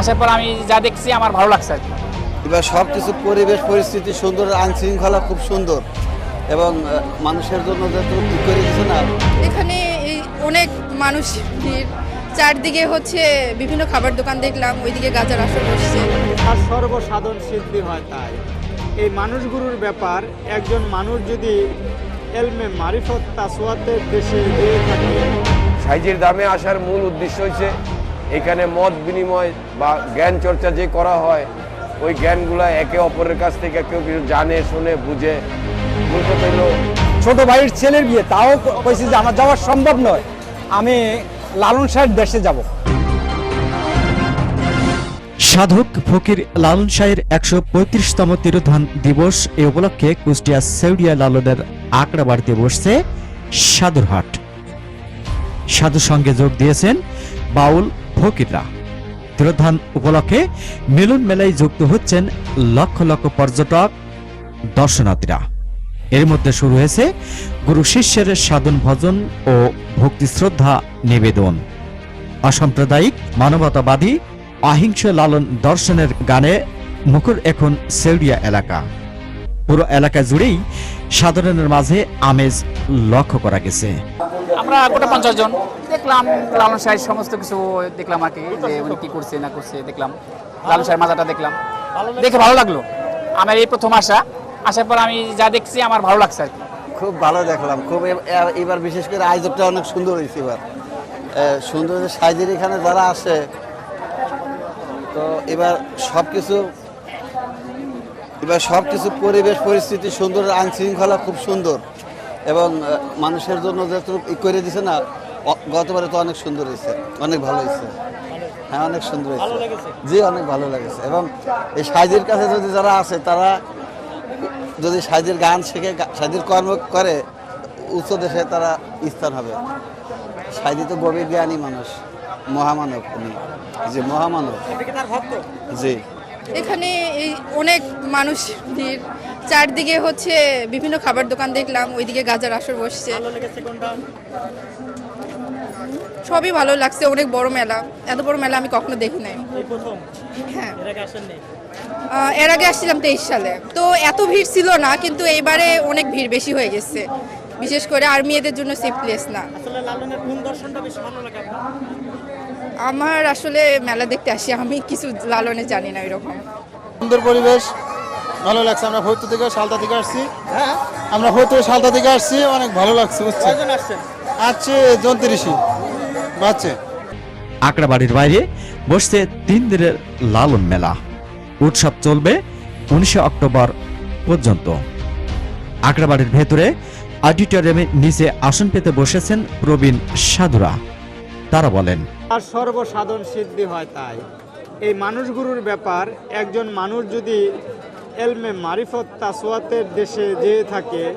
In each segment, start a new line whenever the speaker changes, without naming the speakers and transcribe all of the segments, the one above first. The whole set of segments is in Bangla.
আসার পর আমি যা দেখছি আমার ভালো লাগছে আর কি।
এবার সব কিছু পরিবেশ পরিস্থিতি সুন্দর আইন শৃঙ্খলা খুব সুন্দর। এবং মানুষের জন্য যত ই করে দিচ্ছে না।
এখানে এই অনেক মানুষ ভিড়। চারদিকে হচ্ছে বিভিন্ন খাবার দোকান দেখলাম ওইদিকে গাজার আসর বসছে।
আর সর্বসাধন সিদ্ধি হয় তাই। এই মানুষগুলোর ব্যাপার একজন মানুষ যদি এলমে মারিফত তাসওয়াতের দেশে গিয়ে থাকে।
সাইজের দামে আসার মূল উদ্দেশ্য হচ্ছে এখানে মত বিনিময় বা জ্ঞান চর্চা যে করা হয় ওই জ্ঞানগুলো একে অপরের কাছ থেকে কেউ কিছু জানে শুনে বুঝে। কথা হলো
ছোট ভাইয়ের ছেলের বিয়ে তাও কইছি যে আমার যাওয়া সম্ভব নয় আমি লালন সাহেব দেশে যাব।
সাধক ফকির লালন শাহের একশো পঁয়ত্রিশতম তিরোধান দিবস এ উপলক্ষে কুষ্টিয়া সেউডিয়া লালনের আঁকড়া বাড়িতে বসছে সাধুরহাট সাধু সঙ্গে যোগ দিয়েছেন বাউল ফকিররা তিরোধান উপলক্ষে মিলন মেলায় যুক্ত হচ্ছেন লক্ষ লক্ষ পর্যটক, দর্শনার্থীরা। এর মধ্যে শুরু হয়েছে গুরু শিষ্যের সাধন ভজন ও ভক্তি শ্রদ্ধা নিবেদন। অসাম্প্রদায়িক, মানবতাবাদী, অহিংস লালন দর্শনের গানে মুখর এখন সেউডিয়া এলাকা। পুরো এলাকা জুড়েই সাধারণের মাঝে আমেজ লক্ষ্য করা গেছে।
আমরা গোটা পঞ্চাশ জন। দেখলাম লালন সাহেব সমস্ত কিছু দেখলাম আর কি, যে উনি কি করছে, না করছে, দেখলাম। লালন সাহেব মাজাটা দেখলাম। দেখে ভালো লাগল। আমার এই প্রথম আসা। আসার পর আমি যা দেখছি, আমার ভালো লাগছে আর কি।
খুব ভালো দেখলাম। খুব এবার বিশেষ করে আয়োজকটা অনেক সুন্দর হয়েছে এবার। সুন্দর সাইজের এখানে যারা আসে তো এবার সব কিছু এবার সব কিছু পরিবেশ, পরিস্থিতি সুন্দর আইন শৃঙ্খলা খুব সুন্দর। এবং মানুষের জন্য যত ই করে দিছে না গতবারে তো অনেক সুন্দর হয়েছে অনেক ভালো হয়েছে। হ্যাঁ অনেক সুন্দর হয়েছে। জি অনেক ভালো লেগেছে। এবং এই সাইজের কাছে যদি যারা আছে তারা যদি সাইজের গান শেখে সাইজের কর্ম করে উচ্চ দেশে তারা স্থান হবে। সাইদি তো গভীর জ্ঞানী মানুষ মহামানব উনি। যে মহামানব। জি।
এখানে এই অনেক মানুষ ভিড় চারদিকে হচ্ছে বিভিন্ন খাবার দোকান দেখলাম ওইদিকে গাজার আসর বসছে। সবই ভালো লাগছে অনেক বড় মেলা। এত বড় মেলা আমি কখনো দেখি নাই। হ্যাঁ। এর আগে আসছিলাম তেইশ সালে। তো এত ভিড় ছিল না কিন্তু এইবারে অনেক ভিড় বেশি হয়ে গেছে। বিশেষ করে আর মেয়েদের জন্য সেফ প্লেস না। আমার আসলে মেলা দেখতে আসি আমি কিছু লালনে জানি না এরকম।
সুন্দর পরিবেশ ভালো লাগছে আমরা হয়তো থেকে সালতা থেকে আসছি। হ্যাঁ আমরা হয়তো সালতা থেকে আসছি অনেক ভালো লাগছে বুঝছি আসছে জন্তিরিশি বাচ্চা।
আঁকড়া বাড়ির বাইরে বসছে তিন দিনের লালন মেলা। উৎসব চলবে উনিশে অক্টোবর পর্যন্ত। আঁকড়া বাড়ির ভেতরে অডিটোরিয়ামের নিচে আসন পেতে বসেছেন প্রবীণ সাধুরা। তারা বলেন
আর সর্বসাধন সিদ্ধি হয় তাই। এই মানুষগুলোর ব্যাপার একজন মানুষ যদি এলমে মারিফত তাসওয়াতের দেশে যেয়ে থাকে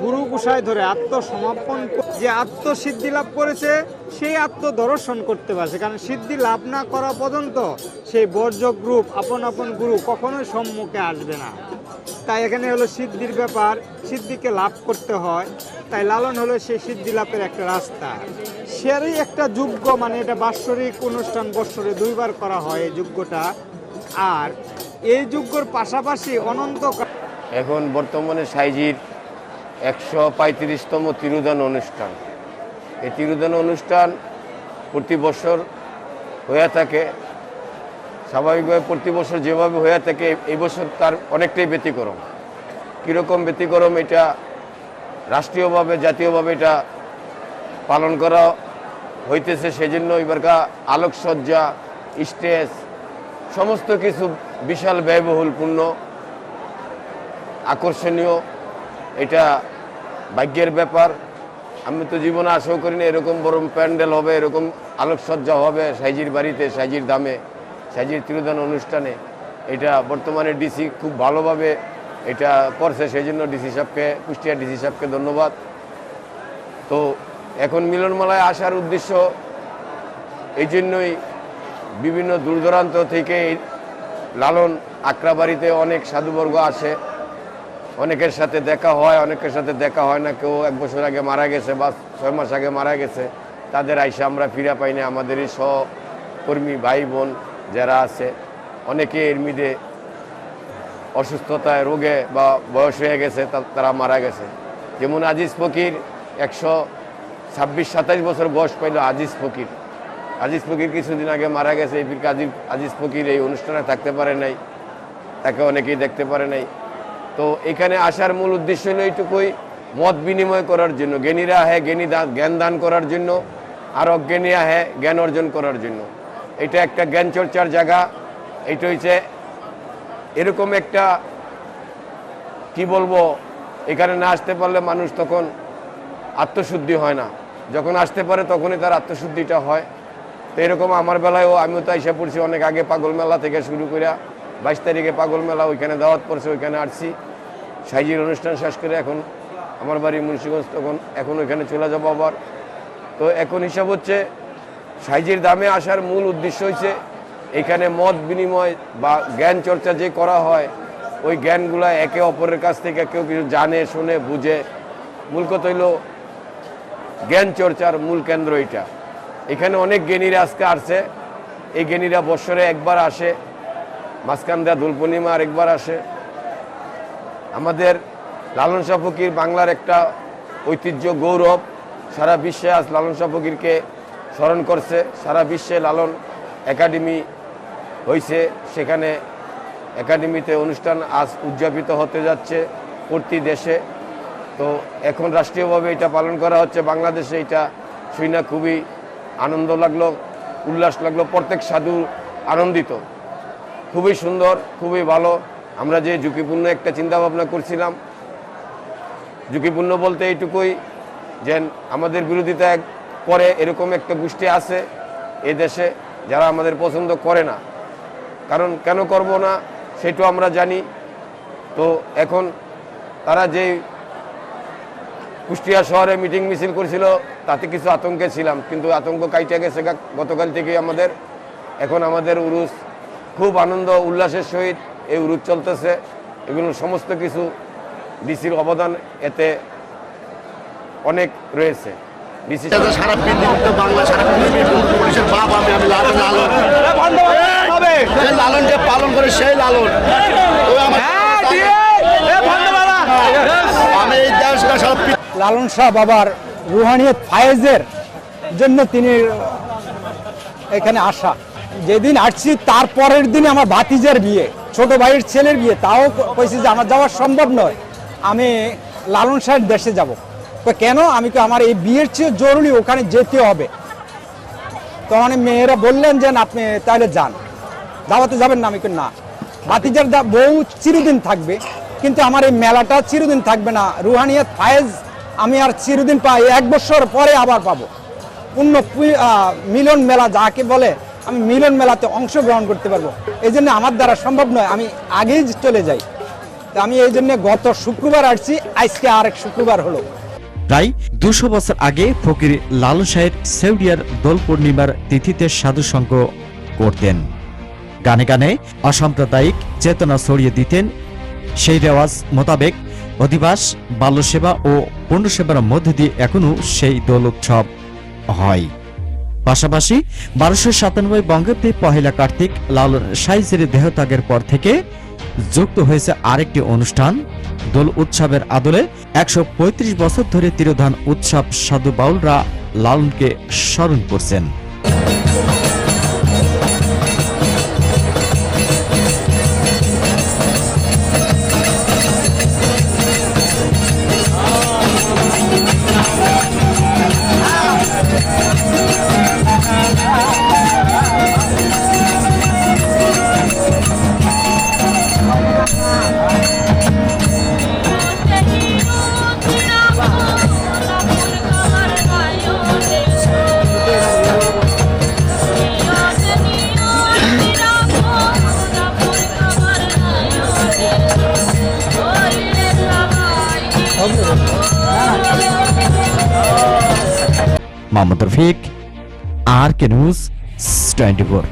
গুরু গুসায় ধরে আত্মসমর্পণ ক- যে আত্মসিদ্ধি লাভ করেছে, সেই আত্মদর্শন করতে পারছে। কারণ সিদ্ধি লাভ না করা পর্যন্ত সেই বর্জ্য গ্রুপ আপন আপন গুরু কখনোই সম্মুখে আসবে না। তাই এখানে হলো সিদ্ধির ব্যাপার, সিদ্ধিকে লাভ করতে হয়, তাই লালন হলো সেই সিদ্ধি লাভের একটা রাস্তা। সেরই একটা যোগ্য মানে এটা বাৎসরিক অনুষ্ঠান, বৎসরে দুইবার করা হয় এই যজ্ঞটা আর এই যজ্ঞর পাশাপাশি অনন্তকাল
এখন বর্তমানে সাইজির একশো পঁয়ত্রিশতম তিরুদান অনুষ্ঠান। এই তিরুদান অনুষ্ঠান প্রতি বছর হয়ে থাকে। স্বাভাবিকভাবে প্রতি বছর যেভাবে হয়ে থাকে, এই বছর তার অনেকটাই ব্যতিক্রম। কীরকম ব্যতিক্রম এটা? রাষ্ট্রীয়ভাবে, জাতীয়ভাবে এটা পালন করা হইতেছে, সেজন্য এবারকার আলোকসজ্জা, স্টেজ, সমস্ত কিছু বিশাল ব্যয়বহুলপূর্ণ, আকর্ষণীয়। এটা ভাগ্যের ব্যাপার। আমি তো জীবনে আশাও করি না এরকম বরং প্যান্ডেল হবে, এরকম আলোকসজ্জা হবে সাইজির বাড়িতে, সাইজির দামে, সাইজির তিরোধান অনুষ্ঠানে। এটা বর্তমানে ডিসি খুব ভালোভাবে এটা করছে সেই জন্য ডিসি সাহেবকে, কুষ্টিয়া ডিসি সাহেবকে ধন্যবাদ। তো এখন মিলনমেলায় আসার উদ্দেশ্য এই জন্যই বিভিন্ন দূর দূরান্ত থেকে লালন আক্রাবাড়িতে অনেক সাধুবর্গ আসে অনেকের সাথে দেখা হয়, অনেকের সাথে দেখা হয় না, কেউ এক বছর আগে মারা গেছে বা ছয় মাস আগে মারা গেছে। তাদের আইসা আমরা ফিরা পাই না আমাদেরই সহকর্মী ভাই বোন যারা আছে, অনেকে এর মধ্যে অসুস্থতায় রোগে বা বয়স হয়ে গেছে তারা মারা গেছে। যেমন আজিজ ফকির একশো ছাব্বিশ সাতাইশ বছর বয়স পাইল আজিজ ফকির। আজিজ ফকির কিছুদিন আগে মারা গেছে, এই ফির আজিজ আজিজ ফকির এই অনুষ্ঠানে থাকতে পারে নাই, তাকে অনেকেই দেখতে পারে নাই। তো এখানে আসার মূল উদ্দেশ্য হলো এইটুকুই, মত বিনিময় করার জন্য জ্ঞানীরা আহে জ্ঞানী দান জ্ঞান দান করার জন্য, আর অজ্ঞানী আহে জ্ঞান অর্জন করার জন্য। এটা একটা জ্ঞান চর্চার জায়গা, এটা হচ্ছে এরকম একটা, কি বলব, এখানে না আসতে পারলে মানুষ তখন আত্মশুদ্ধি হয় না। যখন আসতে পারে তখনই তার আত্মশুদ্ধিটা হয়। তো এরকম আমার বেলায়ও আমিও তো এসে পড়ছি, অনেক আগে পাগল মেলা থেকে শুরু করে বাইশ তারিখে পাগল মেলা, ওইখানে দাওয়াত পড়ছে, ওইখানে আসছি। সাইজির অনুষ্ঠান শেষ করে এখন আমার বাড়ি মুন্সিগঞ্জ, তখন এখন ওইখানে চলে যাব আবার। তো এখন হিসাব হচ্ছে সাইজির দামে আসার মূল উদ্দেশ্য হচ্ছে এখানে মত বিনিময় বা জ্ঞান চর্চা যে করা হয়, ওই জ্ঞানগুলা একে অপরের কাছ থেকে কেউ কিছু জানে, শুনে, বুঝে। মূল কথা হইল জ্ঞান চর্চার মূল কেন্দ্র এটা। এখানে অনেক জ্ঞানীরা আজকে আসছে। এই জ্ঞানীরা বৎসরে একবার আসে, মাঝখান দেয়া দোল পূর্ণিমা আরেকবার আসে। আমাদের লালন শাহ বাংলার একটা ঐতিহ্য, গৌরব। সারা বিশ্বে আজ লালন শাহ ফকিরকে স্মরণ করছে। সারা বিশ্বে লালন একাডেমি হয়েছে সেখানে একাডেমিতে অনুষ্ঠান আজ উদযাপিত হতে যাচ্ছে প্রতি দেশে। তো এখন রাষ্ট্রীয়ভাবে এটা পালন করা হচ্ছে। বাংলাদেশে এটা শুই না খুবই আনন্দ লাগল, উল্লাস লাগল, প্রত্যেক সাধু আনন্দিত। খুবই সুন্দর, খুবই ভালো। আমরা যে ঝুঁকিপূর্ণ একটা চিন্তা ভাবনা করছিলাম, ঝুঁকিপূর্ণ বলতে এইটুকুই, যে আমাদের বিরোধিতা করে এরকম একটা গোষ্ঠী আছে এ দেশে যারা আমাদের পছন্দ করে না। কারণ কেন করব না সেটাও আমরা জানি। তো এখন তারা যে কুষ্টিয়া শহরে মিটিং মিছিল করেছিল তাতে কিছু আতঙ্কে ছিলাম কিন্তু আতঙ্ক কাইটে গেছে গতকাল থেকে আমাদের। এখন আমাদের উরুস খুব আনন্দ উল্লাসের সহিত এই উরুস চলতেছে। এগুলো সমস্ত কিছু ডিসির অবদান এতে অনেক রয়েছে। ডিসি
সারা বাংলা সারা পুলিশের বাপ আমি আমি লালন লালন যে পালন করে সেই লালন ওই আমার আমি এই দেশটা সারা পৃথিবী
লালন শাহ বাবার রুহানিয়ত ফায়েজের জন্য তিনি এখানে আসা। যেদিন আসছি, তার পরের দিনে আমার ভাতিজের বিয়ে, ছোট ভাইয়ের ছেলের বিয়ে। তাও কইছি যে আমার যাওয়া সম্ভব নয়, আমি লালন শাহের দেশে যাব। তো কেন? আমি কি আমার এই বিয়ের চেয়ে জরুরি ওখানে যেতে হবে। তখন মেয়েরা বললেন যে আপনি তাহলে যান। দাওয়াতে যাবেন না। আমি না। ভাতিজার বউ চিরদিন থাকবে, কিন্তু আমার এই মেলাটা চিরদিন থাকবে না। রুহানিয়াত ফায়েজ আমি আর চিরদিন পাই, এক বছর পরে আবার পাবো। পূর্ণ মিলন মেলা যাকে বলে, আমি মিলন মেলাতে অংশগ্রহণ করতে পারব। এই জন্য আমার দ্বারা সম্ভব নয়, আমি আগেই চলে যাই। আমি এই জন্য গত শুক্রবার আসছি, আজকে আরেক শুক্রবার হলো।
প্রায় দুশো বছর আগে ফকির লালু সাহেব সেউডিয়ার দোল পূর্ণিমার তিথিতে সাধু সঙ্গ করতেন। গানে গানে অসাম্প্রদায়িক চেতনা ছড়িয়ে দিতেন, সেই রেওয়াজ মোতাবেক অধিবাস, বাল্যসেবা ও পূর্ণসেবার মধ্য দিয়ে এখনও সেই দোল উৎসব হয়। পাশাপাশি বারোশো সাতানব্বই বঙ্গাব্দে পহেলা কার্তিক লালন সাইজের দেহত্যাগের পর থেকে যুক্ত হয়েছে আরেকটি অনুষ্ঠান, দোল উৎসবের আদলে একশো পঁয়ত্রিশ বছর ধরে তিরোধান উৎসব সাধু বাউলরা লালনকে স্মরণ করছেন। Mohammad Rafiq R K news twenty four